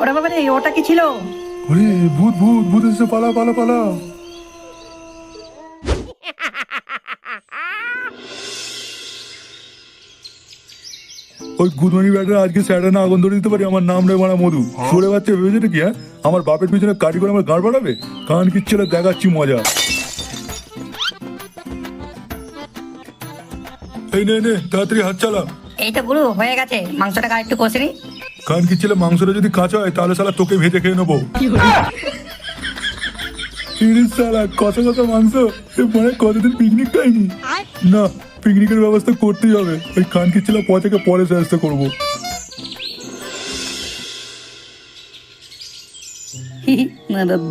ওরা বাবা রে ওটা কি ছিল? ওরে ভূত ভূত ভূত এসে পালা পালা পালা ওই গুদমানি ব্যাটারা আজকে স্যাটার না আগুন ধরে দিতে পারি আমার নাম রে মারা মধু। সরে বাচ্চা ভেবেছে নাকি হ্যাঁ? আমার বাপের পিছনে কাটি করে আমার গাড় বাড়াবে কান কিচ্ছিল দেখাচ্ছি মজা। এই নে নে তাড়াতাড়ি হাত চালা। এই তো গুরু হয়ে গেছে। মাংসটা আর একটু কষে নি। কান কিচ্ছিল মাংসটা যদি কাঁচা হয় তাহলে সালা তোকে ভেজে খেয়ে নেব। সালা কত কত মাংস? মানে কতদিন পিকনিক খাইনি? না পিকনিকের ব্যবস্থা করতেই হবে। ওই পরে করব।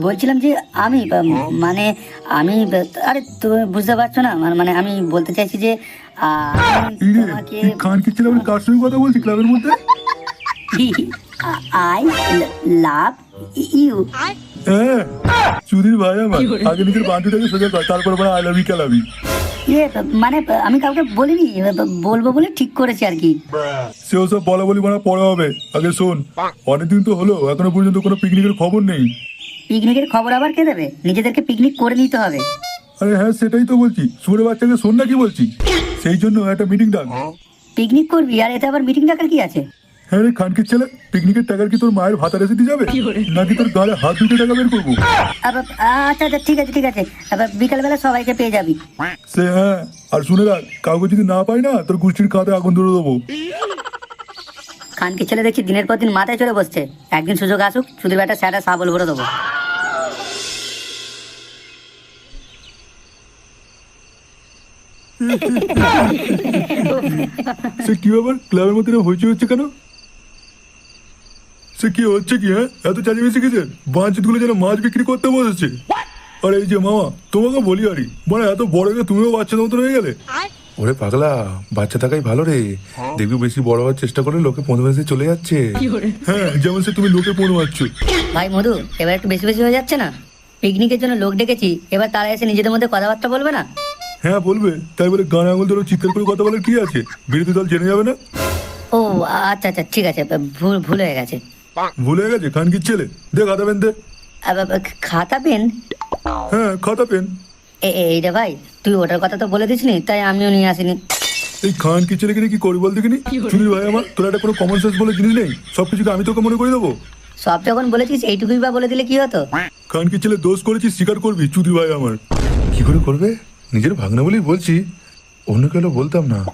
বলছিলাম যে আমি মানে আমি আরে তুমি বুঝতে পারছ না মানে- মানে আমি বলতে চাইছি যে আহ, আমি ইরে তোমাকে তুই কান কিচ্ছিল আমি কার সঙ্গে কথা বলছি ক্লাবের মধ্যে? আই লাভ ইউ হ্যাঁ চুদির ভাই আমার আগে নিজের বান্ধবীটাকে সোজা কর তারপর আই লাভ ইউ ইয়ে মানে আমি কাউকে বলিনি বলব বলে ঠিক করেছি আর কি। সেও সব বলা বলি মানে পরে হবে। আগে শোন অনেকদিন তো হলো এখনও পর্যন্ত কোনো পিকনিকের খবর নেই। পিকনিকের খবর আবার কে দেবে? নিজেদেরকে পিকনিক করে নিতে হবে। আরে হ্যাঁ সেটাই তো বলছি। সুরে বাচ্চাকে শোন না কি বলছি? সেই জন্য একটা মিটিং ডাক। পিকনিক করবি? আর এতে আবার মিটিং ডাকার কি আছে? হ্যাঁ রে খানকির ছেলে পিকনিকের টাকার কি তোর মায়ের ভাতা রেসে দিয়ে যাবে নাকি তোর গালে হাত দুটো টাকা বের করব? আচ্ছা আচ্ছা ঠিক আছে ঠিক আছে। আবার বিকালবেলা সবাইকে পেয়ে যাবি। সে হ্যাঁ আর শুনে রাখ কাউকে যদি না পাই না তোর গোষ্ঠীর কাঁধে আগুন ধরে দেবো। খানকে ছেলে দেখছি দিনের পর দিন মাথায় চলে বসছে। একদিন সুযোগ আসুক শুধু একটা স্যাটা সাবল ভরে দেবো। সে কি ব্যাপার? ক্লাবের মধ্যে হইচই হচ্ছে কেন? সে কি হচ্ছে কি হ্যাঁ? এত চালিয়ে গেছেন বাঞ্চিতগুলো যেন মাছ বিক্রি করতে বসেছে। আরে এই যে মামা তোমাকে বলি আরি মানে এত বড় হয়ে তুমিও বাচ্চাদের মতো হয়ে গেলে? ওরে পাগলা বাচ্চা থাকাই ভালো রে। দেখবি বেশি বড় হওয়ার চেষ্টা করলে লোকে পনেরো চলে যাচ্ছে। হ্যাঁ যেমন সে তুমি লোকে পনেরো মারছ ভাই মধু এবার একটু বেশি বেশি হয়ে যাচ্ছে না? পিকনিকের জন্য লোক ডেকেছি এবার তারা এসে নিজেদের মধ্যে কথাবার্তা বলবে না? হ্যাঁ বলবে। তাই বলে গান আঙুল ধরে চিৎকার করে কথা বলার কি আছে? বিরোধী দল জেনে যাবে না? ও আচ্ছা আচ্ছা ঠিক আছে ভুল ভুল হয়ে গেছে। ভুলে গেছে? খানকির ছেলে? দে খাতা পেন দে। খাতা পেন? হ্যাঁ খাতা পেন। এ- এ- এইটা ভাই তুই ওটার কথা তো বলে দিসনি তাই আমিও নিয়ে আসিনি। এই খান কি ছেলে কিনে কি করি বল দেখিনি? চুরির ভাই আমার তোর একটা কোনো কমন সেন্স বলে জিনিস নেই? সবকিছুকে আমি তোকে মনে করে দেবো? সব যখন বলেছিস এইটুকুই বা বলে দিলে কি হতো? খান কি ছেলে দোষ করেছিস স্বীকার করবি চুদি ভাই আমার। কি করে করবে? নিজের ভাগনা বলেই বলছি অন্য কেউ বলতাম না।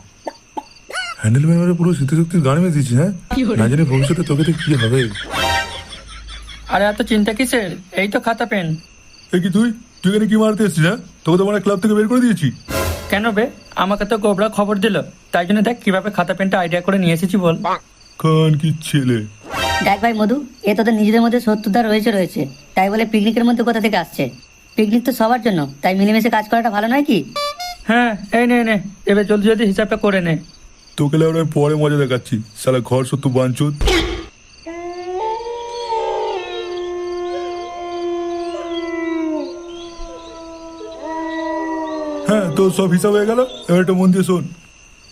হ্যান্ডেল ম্যান পুরো স্মৃতিশক্তির গান মেয়ে দিচ্ছি হ্যাঁ না জানি ভবিষ্যতে তোকে তো কি হবে। আরে এত চিন্তা কিসের? এই তো খাতা পেন। এ কি তুই? তুই এখানে কি মারতে এসছিস হ্যাঁ? তোকে তো মানে ক্লাব থেকে বের করে দিয়েছি। কেন বে? আমাকে তো গোবরা খবর দিল। তাই জন্য দেখ কীভাবে খাতা পেনটা আইডিয়া করে নিয়ে এসেছি বল। খান কি ছেলে। দেখ ভাই মধু এ তোদের নিজেদের মধ্যে শত্রুতা রয়েছে রয়েছে। তাই বলে পিকনিকের মধ্যে কোথা থেকে আসছে? পিকনিক তো সবার জন্য। তাই মিলেমিশে কাজ করাটা ভালো নয় কি? হ্যাঁ এই নে নে। এবার জলদি জলদি হিসাবটা করে নে। তোকে লেবার আমি পরে মজা দেখাচ্ছি। সালা ঘর সত্য বাঞ্চুত হ্যাঁ তো সব হিসাব হয়ে গেল? এবার একটা মন দিয়ে শোন।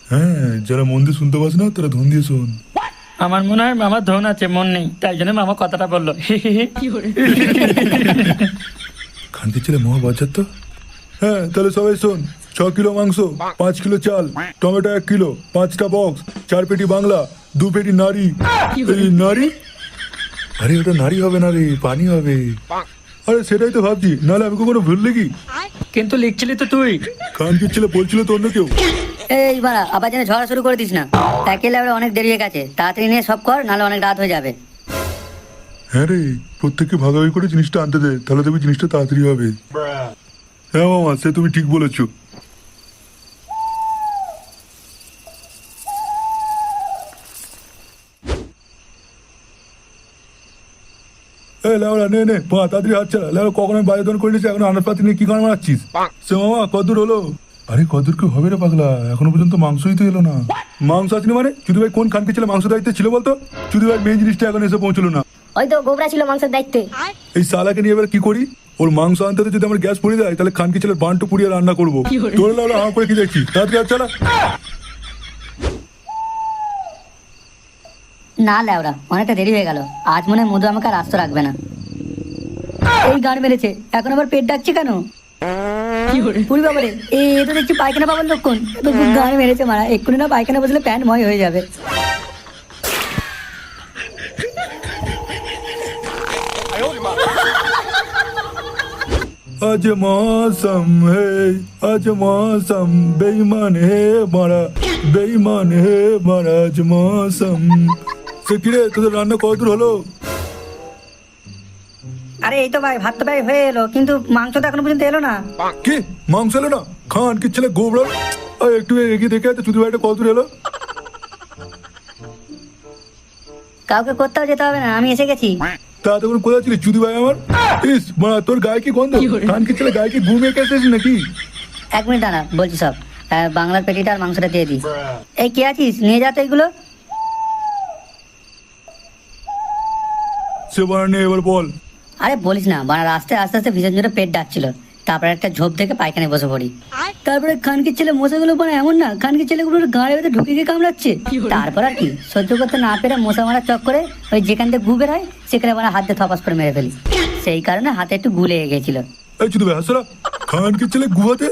হ্যাঁ যারা মন দিয়ে শুনতে পাস না তারা ধন দিয়ে শোন। আমার মনে হয় মামার ধন আছে মন নেই। তাই জন্য মামা কথাটা বলল। খানকে ছেলে মহা বাজার তো? হ্যাঁ তাহলে সবাই শোন। ছ কিলো মাংস পাঁচ কিলো চাল টমেটো এক কিলো পাঁচটা বক্স চার পেটি বাংলা দু পেটি নারী। এই নারী? আরে ওটা নারী হবে না রে পানি হবে। আরে সেটাই তো ভাবছি নাহলে আমি কখনো ভুললে কি? কিন্তু লিখছিলি তো তুই। খানকে ছেলে বলছিল তো অন্য কেউ। এই বাড়া আবার যেন ঝড়া শুরু করে দিস না। একেলে আবার অনেক দেরি হয়ে গেছে। তাড়াতাড়ি নিয়ে সব কর নাহলে অনেক রাত হয়ে যাবে। হ্যাঁ রে প্রত্যেককে ভাগাভাগি করে জিনিসটা আনতে দে তাহলে দেখবি জিনিসটা তাড়াতাড়ি হবে। হ্যাঁ মামা সে তুমি ঠিক বলেছ। এ লাউরা নে নে পা তাড়াতাড়ি হাত চালা লাউরা কখন আমি বাজার করে নিয়েছি এখন আনাজপাতি নিয়ে কি কারণ মারাচ্ছিস সে মামা কদূর হলো। আরে কদূর কি হবে রে পাগলা? এখনও পর্যন্ত মাংসই তো এলো না। মাংস আসেনি মানে? চুদি ভাই কোন খানকে ছিল মাংস দায়িত্বে ছিল বলতো? চুদি ভাই মেন জিনিসটা এখন এসে পৌঁছলো না। ওই তো গোবরা ছিল মাংসের দায়িত্বে। এই সালাকে নিয়ে এবার কি করি? ওর মাংস আনতে যদি আমার গ্যাস পড়ে যায় তাহলে খানকি ছেলের বান্টু পুড়িয়ে রান্না করব। তোর লাউলা হাঁ করে কি দেখছি তাড়াতাড়ি হাত চালা না লেওরা অনেকটা দেরি হয়ে গেল। আজ মনে মধু আমাকে আর আস্ত রাখবে না। এই গান মেরেছে এখন আবার পেট ডাকছে কেন? পুরি বাবারে তো দেখছি পায়খানা পাবার লক্ষণ তো গান মেরেছে মারা এক্ষুনি না পায়খানা বসলে প্যান্ট ময় হয়ে যাবে। আজ মৌসম হে আজ মৌসম বেইমান হে মারা বেইমান হে মারা আজ মৌসম। কিরে তোদের রান্না কত দূর হলো? আরে এই তো ভাই ভাত তো ভাই হয়ে এলো কিন্তু মাংস তো এখনও পর্যন্ত এলো না। কি? মাংস এলো না? খান কি ছেলে আয় একটু এগিয়ে দেখে তো চুদি ভাইটা কত দূর এলো? কাউকে কোথাও যেতে হবে না আমি এসে গেছি। তা তখন কোথায় ছিলি চুদি ভাই আমার? ইস মানে তোর গায়ে কি গন্ধ? খান কি ছেলে গায়ে কি ঘুমিয়ে কেসেছিস নাকি? এক মিনিট দাঁড়া বলছি সব। বাংলার পেটিটা আর মাংসটা দিয়ে দিই। এই কে আছিস? নিয়ে যা তো এইগুলো সে বানানে এবার বল। আরে বলিস না বানার আস্তে আস্তে আস্তে ভীষণ জোরে পেট ডাকছিল। তারপরে একটা ঝোপ থেকে পায়খানায় বসে পড়ি। তারপরে খানকির ছেলে মশাগুলো মানে এমন না খানকির ছেলেগুলো গাড়ি ভেতরে ঢুকে গিয়ে কামড়াচ্ছে। তারপর আর কি সহ্য করতে না পেরে মশা মারার চক্করে ওই যেখান থেকে গু বের হয় সেখানে মানে হাতে থপাস করে মেরে ফেলি। সেই কারণে হাতে একটু গুলে গেছিল এই চুদি ভাই হাসরা খান কি ছেলে গুহাতে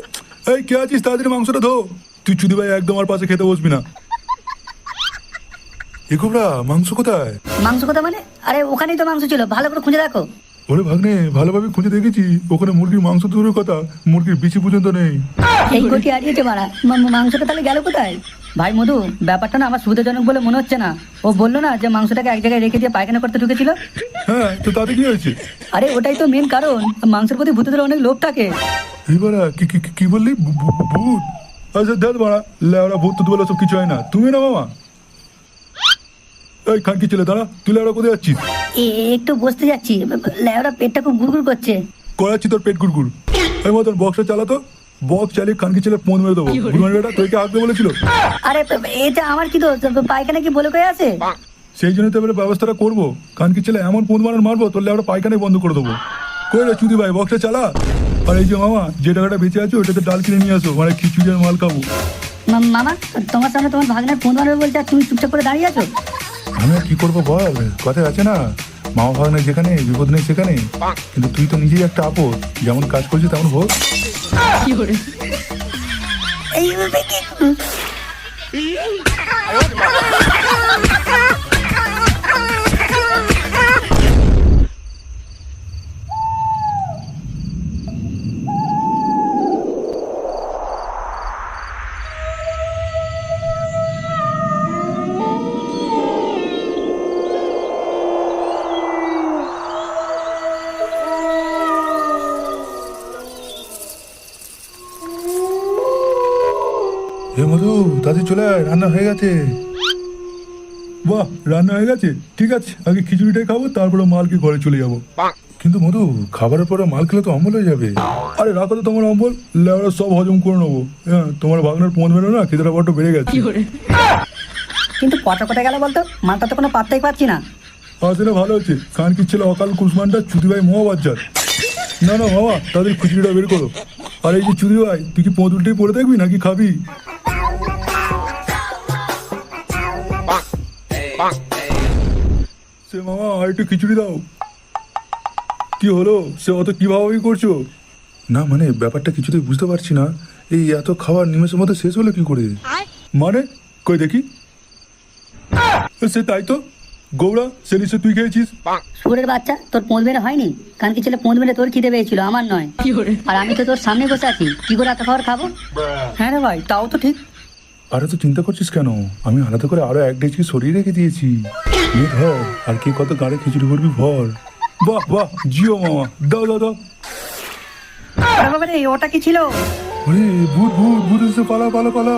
এই কে আছিস? তাড়াতাড়ি মাংসটা ধো। তুই চুদি ভাই একদম আমার পাশে খেতে বসবি না। এ কোবরা মাংস কোথায়? মাংস কথা মানে? আরে ওখানেই তো মাংস ছিল। ভালো করে খুঁজে দেখো। ওরে ভাগ্নে ভালোভাবে খুঁজে দেখেছি। ওখানে মুরগির মাংস দূরের কথা। মুরগির বিচি পর্যন্ত নেই। এই কোটি হারিয়েছে মারা। মাংসটা তাহলে গেল কোথায়? ভাই মধু ব্যাপারটা না আমার সুবিধাজনক বলে মনে হচ্ছে না। ও বলল না যে মাংসটাকে এক জায়গায় রেখে দিয়ে পায়খানা করতে ঢুকেছিল? হ্যাঁ তো তাতে কি হয়েছে? আরে ওটাই তো মেন কারণ। মাংসের প্রতি ভূতদের অনেক লোভ থাকে। এবার কি কি- কি- বললি? ভূত। আচ্ছা দেখ বাড়া লেওড়া ভূত তো বলে সব কিছু হয় না। তুমি না মামা? এই খান কি ছেলে দাঁড়া তুই লেওড়া কোথায় যাচ্ছিস? এ- একটু বসতে যাচ্ছি। লেওরা পেটটা খুব গুড়গুড় করছে। করাচ্ছি তোর পেট গুড়গুড়। এই মতন বক্সটা চালাতো বক্স চালিয়ে খানকি ছেলে পন মেরে দেবো। গুরুমানিটা তোকে আসবে বলেছিল। আরে এটা আমার কি দোষ? পায়খানা কি বলে কয়ে আছে? সেই জন্য তো এবারে ব্যবস্থাটা করব। খানকি ছেলে এমন পন মারান মারবো তোর লেওড়া পায়খানায় বন্ধ করে দেবো। কই রে চুদি ভাই বক্সটা চালা? আর এই যে মামা যে টাকাটা বেঁচে আছে ওইটাতে ডাল কিনে নিয়ে আসো মানে খিচুড়ি আর মাল খাব। মামা তোমার সামনে তোমার ভাগনার ফোন মারবে বলছে তুমি চুপচাপ করে দাঁড়িয়ে আছো? আমি আর কি করব বল? কথায় আছে না? মামা নেই যেখানে বিপদ নেই সেখানে। কিন্তু তুই তো নিজেই একটা আপদ। যেমন কাজ করছিস তেমন হোক। এই হে মধু চলে আয় রান্না হয়ে গেছে। বাহ রান্না হয়ে গেছে। ঠিক আছে আগে খিচুড়িটাই খাব তারপরে মালকে ঘরে চলে যাব। কিন্তু মধু খাবারের পরে মাল খেলে তো অম্বল হয়ে যাবে। আরে রাখো তো তোমার অম্বল লেবরা সব হজম করে নেব। হ্যাঁ তোমার ভাগনার পন বেরো না খেতে বড্ড বেড়ে গেছে। কিন্তু পটা কোথায় গেল বলতো? মালটা তো কোনো পাত্তাই পাচ্ছি না। আসলে ভালো হচ্ছে। কান কি ছিল অকাল কুসমানটা চুদি ভাই মহা বাচ্চার না না বাবা তাদের খিচুড়িটা বের করো। আর এই যে চুদি ভাই তুই কি পদুলটাই পরে থাকবি নাকি খাবি? সে মামা আর একটু খিচুড়ি দাও। কি হলো? সে অত কি ভাবাবি করছ? না মানে ব্যাপারটা কিছুতেই বুঝতে পারছি না। এই এত খাবার নিমেষের মধ্যে শেষ হলো কি করে? মানে? কই দেখি। সে তাই তো। গৌড়া সে নিশ্চয় তুই খেয়েছিস? সুরের বাচ্চা তোর পোঁদ মেরে হয়নি? কারণ কি ছেলে পোঁদ মেরে তোর খিদে পেয়েছিল আমার নয়। আর আমি তো তোর সামনে বসে আছি। কি করে এত খাবার খাব? হ্যাঁ রে ভাই তাও তো ঠিক। আরে তো চিন্তা করছিস কেন? আমি আলাদা করে আরও এক ডেচকি সরিয়ে রেখে দিয়েছি। ধর আর কি কত গাড়ি খিচুড়ি করবি ভর বাহ বাহ জিও মামা দাও দাও দাও। বাবা রে ওটা কি ছিল? ওরে ভূত ভূত ভূত এসে পালা পালা পালা।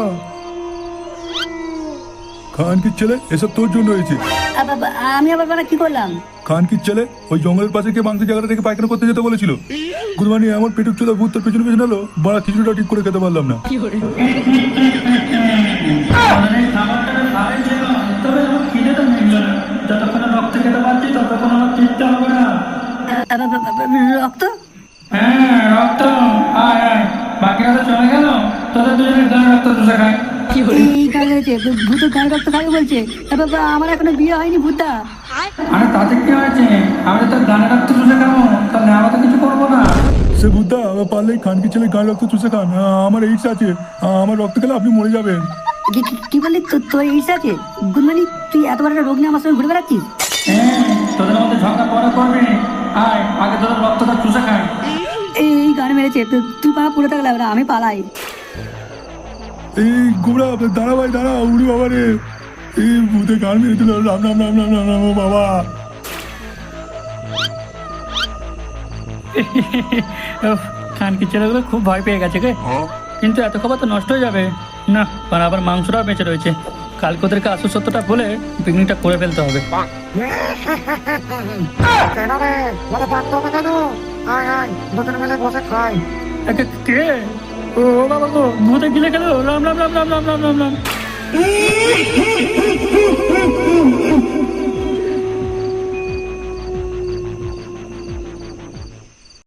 খান কি ছেলে এসব তোর জন্য হয়েছে। আ আমি আবার বাবা কি করলাম? খান কি ছেলে ওই জঙ্গলের পাশে কে মাংসের জায়গাটা থেকে পায়খানা করতে যেতে বলেছিল। গুরবানি এমন পেটুক চোদা ভূত তোর পেছনে পেছনে এলো বড় খিচুড়িটা ঠিক করে খেতে পারলাম না। রক্ত? হ্যাঁ রক্ত। আয় আয়। বাকিরা তো চলে গেল? তোদের দুজনের গায়ে রক্ত চুষে খায়। এই গান হয়েছে ভূত গান রক্ত খাবে বলছে? বাবা আমার এখনও বিয়ে হয়নি আরে তাতে কি হয়েছে? আমি তো গানে রাখতে চুষে খাব। তাহলে আমরা তো কিছু করব না। সে বুদ্ধা পারলে খানকি ছেলে গান রক্ত চুষে খান। আমার এইডস আছে। আমার রক্ত খেলে আপনি মরে যাবেন। কি- বললি? তো- তোর ইচ্ছা আছে? গুনমানি তুই এত বড় একটা রোগ নিয়ে আমার সঙ্গে ঘুরে বেড়াচ্ছিস? হ্যাঁ তোদের মধ্যে ঝগড়া পরে করবি আয় আগে তোদের রক্তটা চুষে খাই। এই গান মেরেছে তো- তুই পাড়া পুরো থাকলে আমি পালাই। এই গোবরা দাঁড়া ভাই দাঁড়া উড়ি বাবা রে। এই ভূতে গান মেরে দিল রাম রাম রাম রাম রাম রাম ও বাবা। খানকি ছেলেগুলো খুব ভয় পেয়ে গেছে গে। কিন্তু এত খাবার তো নষ্ট হয়ে যাবে। না আবার মাংসটাও বেঁচে রয়েছে। কালকে ওদেরকে আসল সত্যটা বলে পিকনিকটা করে ফেলতে হবে কেন হবে কেন আয় আয় বসে কে ও বাবা গো রাম রাম রাম রাম রাম রাম রাম রাম